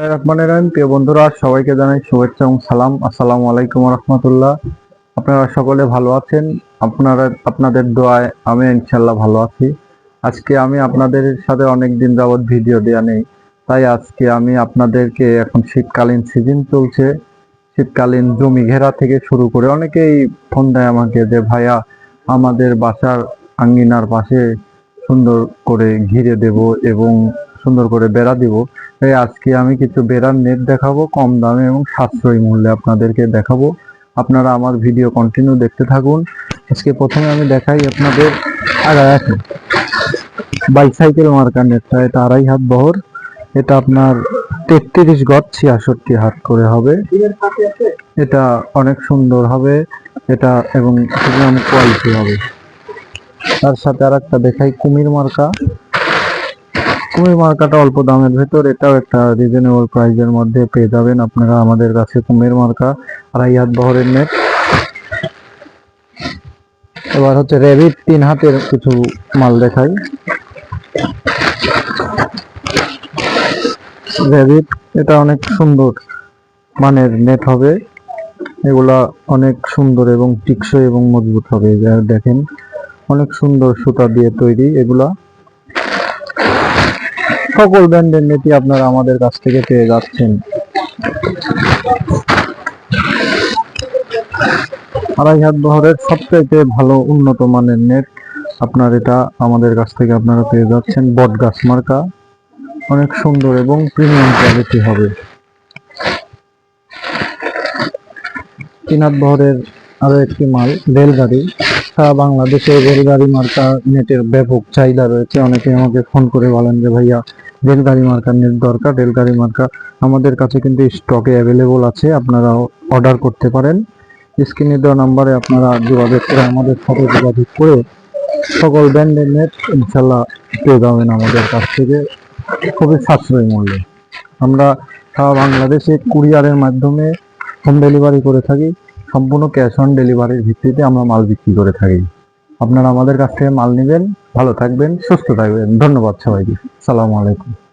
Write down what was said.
রহমানের রহিম। প্রিয় বন্ধুরা, সবাইকে জানাই শুভেচ্ছা এবং সালাম। আসসালামু আলাইকুম রহমতুল্লাহ। আপনারা সকলে ভালো আছেন? আপনারা, আপনাদের দোয়ায় আমি ইনশাল্লাহ ভালো আছি। আজকে আমি আপনাদের সাথে অনেক দিন যাবৎ ভিডিও দেওয়া নেই। তাই আজকে আমি আপনাদেরকে এখন শীতকালীন সিজন চলছে। শীতকালীন জমি ঘেরা থেকে শুরু করে অনেকেই ফোন দেয় আমাকে যে, ভাইয়া, আমাদের বাসার আঙ্গিনার পাশে সুন্দর করে ঘিরে দেব এবং সুন্দর করে বেড়া দিব। তাই আজকে আমি কিছু বেড়ার নেট দেখাবো, কম দামে এবং সাশ্রয়ী মূল্যে আপনাদেরকে দেখাবো। আপনারা আমার ভিডিও কন্টিনিউ দেখতে থাকুন। আজকে প্রথমে আমি দেখাই আপনাদের বাইসাইকেল মার্কার নেটটা এটা আড়াই হাত বহর। এটা আপনার তেত্রিশ গজ ছিয়াষট্টি হাত করে হবে। এটা অনেক সুন্দর হবে। এটা এবং কোয়ালিটি হবে। তার সাথে আর একটা দেখাই কুমির মার্কা কুমির মার্কাটা অল্প দামের ভেতর, এটাও একটা রিজনেবল প্রাইজের মধ্যে পেয়ে যাবেন আপনারা আমাদের কাছে কুমির মার্কা, আড়াই হাত বহরের নেট এবার হচ্ছে রেবিট তিন হাতের কিছু মাল দেখাই। রেবিট এটা অনেক সুন্দর মানের নেট হবে। এগুলা অনেক সুন্দর এবং টিকসই এবং মজবুত হবে দেখেন। অনেক সুন্দর সুতা দিয়ে তৈরি এগুলা। সকল ব্র্যান্ডের নেটই আপনারা আমাদের কাছ থেকে পেয়ে যাচ্ছেন। আড়াই হাত বহরের সবচাইতে ভালো উন্নত মানের নেট আপনার এটা আমাদের কাছ থেকে আপনারা পেয়ে যাচ্ছেন। বট গাছ মার্কা। অনেক সুন্দর এবং প্রিমিয়াম কোয়ালিটি হবে। তিন হাত বহরের আরও একটি মাল রেলগাড়ি সারা বাংলাদেশে রেলগাড়ি মার্কা নেটের ব্যাপক চাহিদা রয়েছে। অনেকে আমাকে ফোন করে বলেন যে, ভাইয়া রেলগাড়ি মার্কার নেট দরকার। রেলগাড়ি মার্কা আমাদের কাছে কিন্তু স্টকে অ্যাভেলেবল আছে। আপনারা অর্ডার করতে পারেন। স্ক্রিনে দেওয়া নাম্বারে আপনারা যোগাযোগ করে আমাদের সাথে যোগাযোগ করে সকল ব্র্যান্ডের নেট ইনশাল্লাহ পেয়ে যাবেন আমাদের কাছ থেকে। খুবই সাশ্রয়ী মূল্যে। আমরা সারা বাংলাদেশে কুরিয়ারের মাধ্যমে হোম ডেলিভারি করে থাকি। সম্পূর্ণ ক্যাশ অন ডেলিভারির ভিত্তিতে আমরা মাল বিক্রি করে থাকি। আপনারা আমাদের কাছ থেকে মাল নেবেন, ভালো থাকবেন, সুস্থ থাকবেন। ধন্যবাদ সবাইকে। সালামু আলাইকুম।